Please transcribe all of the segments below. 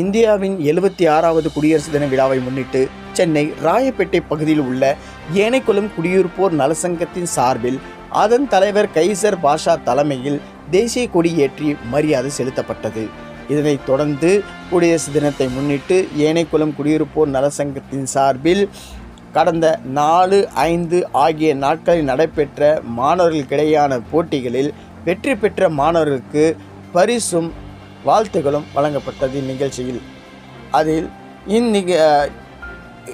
இந்தியாவின் எழுபத்தி ஆறாவது குடியரசு தின விழாவை முன்னிட்டு சென்னை ராயப்பேட்டை பகுதியில் உள்ள ஏனைக்குளம் குடியிருப்போர் நலசங்கத்தின் சார்பில் அதன் தலைவர் கைசர் பாஷா தலைமையில் தேசிய கொடி ஏற்றி மரியாதை செலுத்தப்பட்டது. இதனைத் தொடர்ந்து குடியரசு தினத்தை முன்னிட்டு ஏனைக்குளம் குடியிருப்போர் நலசங்கத்தின் சார்பில் கடந்த நாலு ஐந்து ஆகிய நாட்களில் நடைபெற்ற மாணவர்களுக்கிடையான போட்டிகளில் வெற்றி பெற்ற மாணவர்களுக்கு பரிசும் வாழ்த்துகளும் வழங்கப்பட்டது இந்நிகழ்ச்சியில். அதில் இந்நிக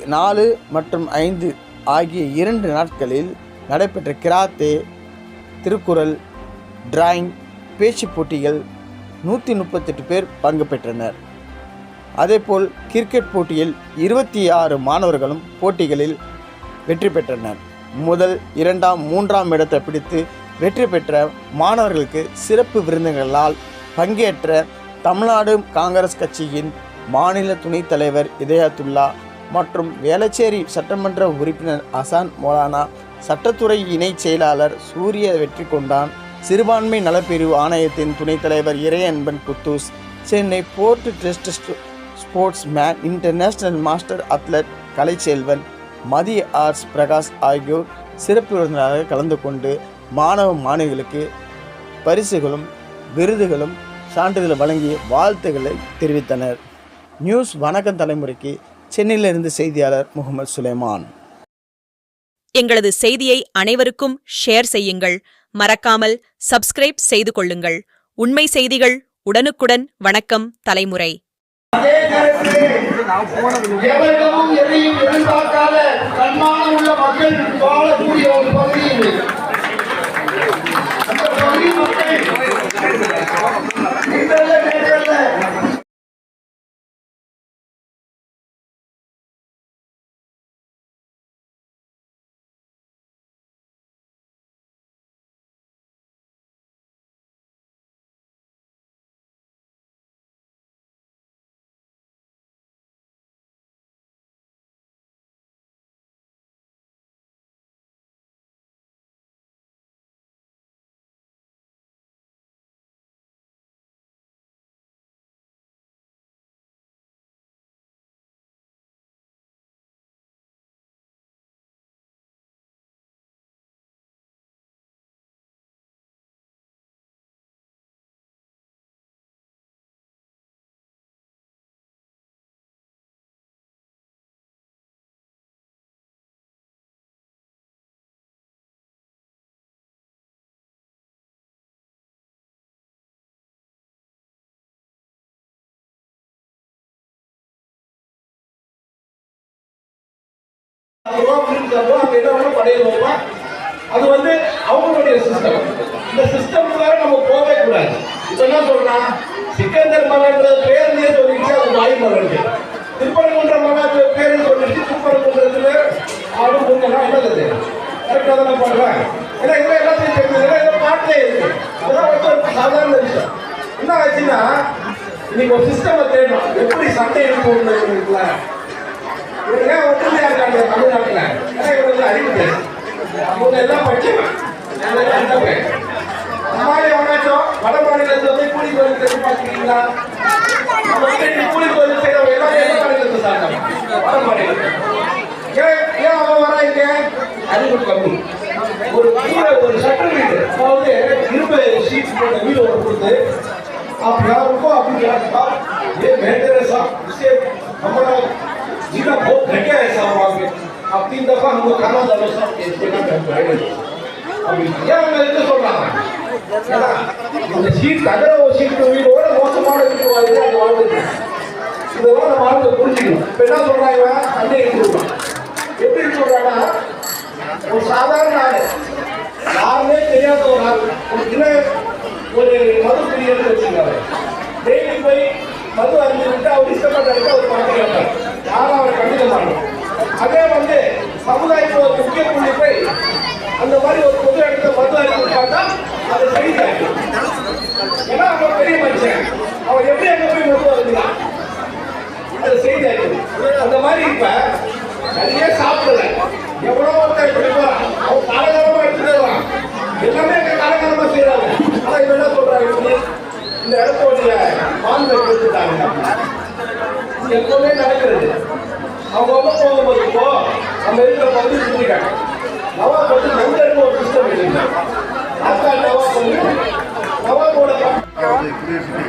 நாலு மற்றும் ஐந்து ஆகிய இரண்டு நாட்களில் நடைபெற்ற கிராத்தே திருக்குறள் டிராயிங் பேச்சு போட்டிகள் நூற்றி முப்பத்தெட்டு பேர் பங்கு பெற்றனர். அதேபோல் கிரிக்கெட் போட்டியில் இருபத்தி ஆறு மாணவர்களும் போட்டிகளில் வெற்றி பெற்றனர். முதல் இரண்டாம் மூன்றாம் இடத்தை பிடித்து வெற்றி பெற்ற மாணவர்களுக்கு சிறப்பு விருந்துகளால் பங்கேற்ற தமிழ்நாடு காங்கிரஸ் கட்சியின் மாநில துணைத் தலைவர் இதயத்துல்லா மற்றும் வேளச்சேரி சட்டமன்ற உறுப்பினர் அசான் மோலானா சட்டத்துறை இணைச் செயலாளர் சூரிய வெற்றி கொண்டான். சிறுபான்மை நலப்பிரிவு ஆணையத்தின் துணைத் தலைவர் Iraiyanban Kuddus. Chennai port trust sportsman international master athlete Kalaiselvan மதிய ஆர்ஸ் பிரகாஷ் ஆகியோர் சிறப்பு விருந்தினராக கலந்து கொண்டு மாணவ மாணவிகளுக்கு பரிசுகளும் விருதுகளும் சான்றிதழ் வழங்கி வாழ்த்துக்களை தெரிவித்தனர். நியூஸ் வணக்கம் தலைமுறைக்கு சென்னையிலிருந்து செய்தியாளர் முகமது சுலைமான். எங்களது செய்தியை அனைவருக்கும் ஷேர் செய்யுங்கள். மறக்காமல் சப்ஸ்கிரைப் செய்து கொள்ளுங்கள். உண்மை செய்திகள் உடனுக்குடன் வணக்கம் தலைமுறை. எதையும் எதிர்பார்க்காத தன்மானம் உள்ள மக்கள் வாழக்கூடிய ஒரு பகுதி ரூபா கொடுக்குறப்போ அங்க என்ன வேணும் படையல் அது வந்து அவங்களுடைய சிஸ்டம் இந்த சிஸ்டம்குள்ளார நம்ம போகவே கூடாது. இப்ப என்ன சொல்றான் சிக்கந்தர் மகன்ற பேர்லயே சொல்லிடுச்சு அது வாய் மகன் திருப்பரங்குன்ற மகன் பேரு சொல்லிடுச்சு திருப்பரங்குன்றதுல ஆடும் பொங்கலாம் என்னது கரெக்டாக தானே பண்றேன் ஏன்னா இதெல்லாம் எல்லாத்தையும் தெரிஞ்சது ஏதோ பாட்டிலே இருக்கு. அதெல்லாம் வந்து ஒரு சாதாரண விஷயம். என்ன ஆச்சுன்னா இன்னைக்கு ஒரு சிஸ்டம் தேடணும் எப்படி சண்டை இருக்கும்னு இருக்குல்ல இவர் ஏன் ஒற்றுமையா இருக்காங்க தமிழ்நாட்டில் ஏன்னா இவருக்கு அறிவு தெரியும் அவங்க எல்லாம் படிச்சவன் நான் கண்டவன் நம்மளால எவனாச்சும் வட மாநிலத்தில் போய் கூலி கோயில் தெரிஞ்சு பார்த்துக்கிறீங்களா நம்ம கூலி கோயில் செய்யறவங்க எல்லாரும் எந்த மாநிலத்தை சார்ந்தவன் வட மாநிலத்தில் அப்படியா இருக்கும் அப்படின்னு ஏன் நமக்கு கர்ம தோஷம் ஏன் அவங்க என்ன சொல்றாங்க? இந்த சீட் தகர ஒரு சீட் வீடோட மோசமான வீட்டு வாழ்க்கை அது வாழ்ந்துருக்கு. இதெல்லாம் நம்ம வாழ்க்கை புரிஞ்சுக்கணும். இப்போ என்ன சொல்றாங்க? அண்டே இருக்கிறோம் எப்படி சொல்றாங்கன்னா ஒரு சாதாரண ஆள். யாருமே தெரியாத ஒரு ஆள். ஒரு தின ஒரு மது பிரியர்னு வச்சுருக்காரு டெய்லி போய் மது அறிஞ்சு விட்டு அவர் இஷ்டப்பட்ட அவர் பார்க்க கேட்டார் முக்கிய புள்ளி போய் அந்த மாதிரி ஒரு பொது இடத்துல மது அறிஞ்சு பார்த்தா அதை செய்தாங்க ஏன்னா அவன் பெரிய மனுஷன் அவன் எப்படி அங்க போய் மது அறிஞ்சான் அதை செய்தி அந்த மாதிரி இப்ப நிறைய சாப்பிடல எவ்வளோ ஒருத்தர் இப்படி போறான் அவன் காலகாலமா எடுத்துட்டு வருவான் எல்லாமே இங்க காலகாலமா செய்யறாங்க ஆனா இவன் என்ன சொல்றாங்க இப்படி இந்த இடத்தோடைய மாநில கொடுத்துட்டாங்க எப்பவுமே நடக்கிறது அவங்க போகும்போது இப்போ நம்ம நவாப் வந்து ஒரு நவாப் வந்து நவாபோட குடியரசு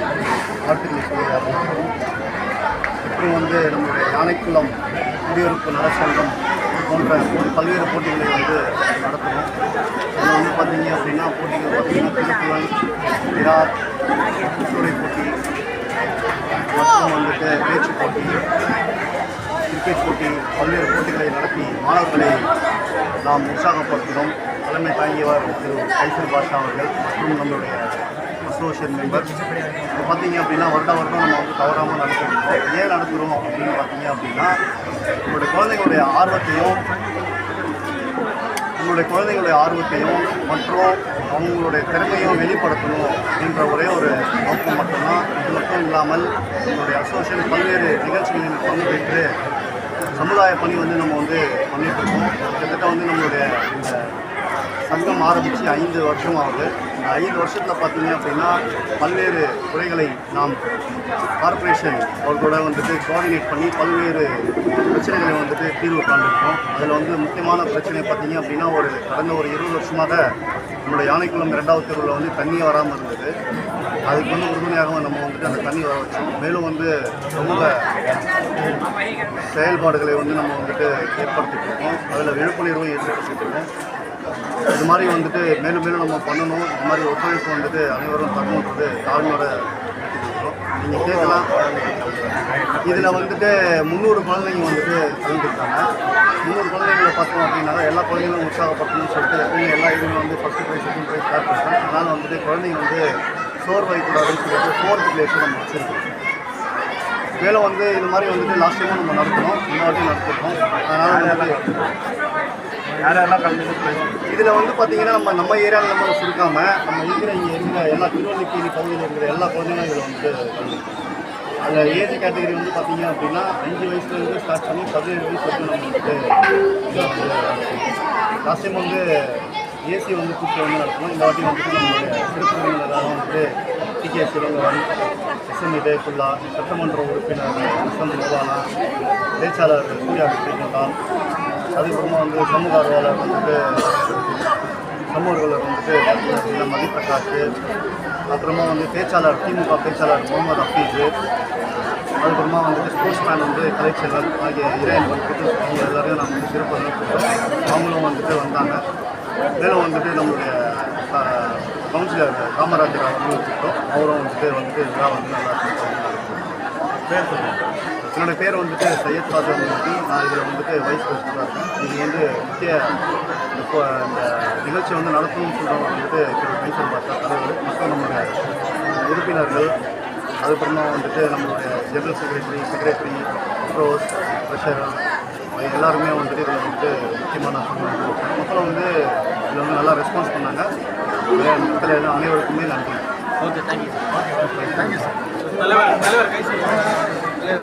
அப்புறம் வந்து நம்மளுடைய யானைக்குளம் குடியிருப்பு நலச்சங்கம் போன்ற பல்வேறு போட்டிகளை வந்து நடத்துகிறோம் அதில் வந்து பார்த்தீங்க அப்படின்னா போட்டிகள் பார்த்தீங்கன்னா திருக்குறள் விராட் சூறை போட்டி மற்றும் வந்துட்டு பேச்சு போட்டி கிரிக்கெட் போட்டி பல்வேறு போட்டிகளை நடத்தி மாணவர்களை நாம் உற்சாகப்படுத்துகிறோம் தலைமை தாங்கியவர் திரு கைசல் பாஷா அவர்கள் மற்றும் நம்மளுடைய அசோசியேஷன் மெம்பர் இப்போ பார்த்தீங்க அப்படின்னா வருட வருடம் நம்ம வந்து தவறாமல் நடத்திருக்கோம் ஏன் நடத்துகிறோம் அப்படின்னு பார்த்தீங்க அப்படின்னா நம்மளுடைய குழந்தைகளுடைய ஆர்வத்தையும் நம்மளுடைய குழந்தைகளுடைய ஆர்வத்தையும் மற்றும் அவங்களுடைய திறமையும் வெளிப்படுத்தணும் அப்படின்ற ஒரே ஒரு நோக்கம் மட்டும்தான். இது மட்டும் இல்லாமல் நம்மளுடைய அசோசியேஷன் பல்வேறு நிகழ்ச்சிகளில் பங்கு பெற்று சமுதாய பணி வந்து நம்ம வந்து பண்ணிட்டு இருக்கோம் கிட்டத்தட்ட வந்து நம்மளுடைய இந்த சங்கம் ஆரம்பித்து ஐந்து வருஷம் ஆகுது. இந்த ஐந்து வருஷத்தில் பார்த்தீங்க அப்படின்னா பல்வேறு துறைகளை நாம் கார்ப்பரேஷன் அவர்களோட வந்துட்டு கோஆர்டினேட் பண்ணி பல்வேறு பிரச்சனைகளை வந்துட்டு தீர்வு காண்டிருக்கோம் அதில் வந்து முக்கியமான பிரச்சனை பார்த்தீங்க அப்படின்னா ஒரு கடந்த ஒரு இருபது வருஷமாக நம்மளுடைய யானைக்குளம் இரண்டாவது தெருவில் வந்து தண்ணி வராமல் இருந்தது. அதுக்கு வந்து உறுதுணையாக நம்ம வந்துட்டு அந்த தண்ணி வர வச்சோம். மேலும் வந்து ரொம்ப செயல்பாடுகளை வந்து நம்ம வந்துட்டு ஏற்படுத்திட்டு இருக்கோம். அதில் விழிப்புணர்வும் ஏற்படுத்திட்டு இருக்கோம். இது மாதிரி வந்துட்டு மேலும் மேலும் நம்ம பண்ணணும். இது மாதிரி ஒத்துழைப்பு வந்துட்டு அனைவரும் தரணுன்றது தாழ்மையோட நீங்கள் கேட்கலாம். இதில் வந்துட்டு முந்நூறு குழந்தைங்க வந்துட்டு கலந்துருக்காங்க முந்நூறு குழந்தைங்களை பார்த்தோம் அப்படின்னா எல்லா குழந்தைங்களும் உற்சாகப்படுத்தணும்னு சொல்லிட்டு எப்பவுமே எல்லா இதுலையும் வந்து first prize second prize start prize அதனால் வந்துட்டு குழந்தைங்க வந்து சோர் வைக்கூடாதுன்னு சொல்லிட்டு ஃபோர்த் பிளேஸும் நம்ம வச்சுருக்கோம். மேலும் வந்து இது மாதிரி வந்துட்டு லாஸ்ட் டைமும் நம்ம நடத்தணும் வாட்டியும் நடத்திருக்கோம் அதனால் வந்து யாரெல்லாம் கலந்துட்டு இதில் வந்து பார்த்தீங்கன்னா நம்ம நம்ம ஏரியாவில் நம்ம சுருக்காமல் நம்ம இருக்கிற இங்கே இருக்கிற எல்லா திருவள்ளிக்கேணி பகுதியில் இருக்கிற எல்லா குழந்தைங்களும் இதில் வந்து அதில் ஏஜ் கேட்டகரி வந்து பார்த்தீங்க அப்படின்னா அஞ்சு வயசுலேருந்து ஸ்டார்ட் பண்ணி பதினேழு வயசு வரைக்கும் நம்ம வந்துட்டு லாஸ்ட் டைம் வந்து ஏசி வந்து கூப்பிட்டு வந்து நடத்தணும் இந்த வாட்டி வந்துட்டு நம்மளுடைய சிறப்பு எல்லாரும் வந்துட்டு டிகே சிவங்கவன் எஸ்எம் இதயக்குல்லா சட்டமன்ற உறுப்பினர் எஸ்எம் நிர்வாணா பேச்சாளர் சூர்யா கிருஷ்ணகாந்த் அதுக்கப்புறமா வந்து சமூக ஆர்வலர் வந்துட்டு சமூகர்கள் வந்துட்டு பார்த்தீங்கன்னா மதிப்பிரகாஷ் அப்புறமா வந்து பேச்சாளர் திமுக பேச்சாளர் முகமது ஹஃபீஸு அதுக்கப்புறமா வந்துட்டு ஸ்போர்ட்ஸ் மேன் வந்து கலைச்செல்வன் ஆகிய இறையன் வந்துட்டு அவங்க எல்லாரையும் நம்ம வந்து சிறப்பு அவங்களும் வந்துட்டு வந்தாங்க. மேலும் வந்துட்டு நம்மளுடைய கவுன்சிலர் காமராஜர் அவர்களும் கூப்பிட்டோம் அவரும் வந்துட்டு வந்துட்டு இதெல்லாம் வந்து நல்லா பேர் சொல்லுங்கள் என்னோடய பேர் வந்துட்டு சையத் ஃபாதர் மூர்த்தி. நான் இதில் வந்துட்டு வைஸ் பிரசிடண்டாக இருக்கேன். இது வந்து முக்கிய இப்போ இந்த நிகழ்ச்சி வந்து நடத்தணும்னு சொல்கிறவங்க வந்துட்டு திரு மைசூர் பாஷா தலைவர் மற்றும் நம்மளுடைய உறுப்பினர்கள் அதுக்கப்புறமா வந்துட்டு நம்மளுடைய ஜெனரல் செக்ரட்டரி செக்ரட்டரி ப்ரோஸ் ட்ரெஷரர் எல்லாருமே வந்துட்டு இதில் வந்துட்டு முக்கியமான மக்கள் மக்களும் வந்து இதில் வந்து நல்லா ரெஸ்பான்ஸ் பண்ணாங்க. மக்கள் எல்லாம் அனைவருக்குமே நன்றி. ஓகே தேங்க்யூ தேங்க்யூ சார் தலைவர் தலைவர் கை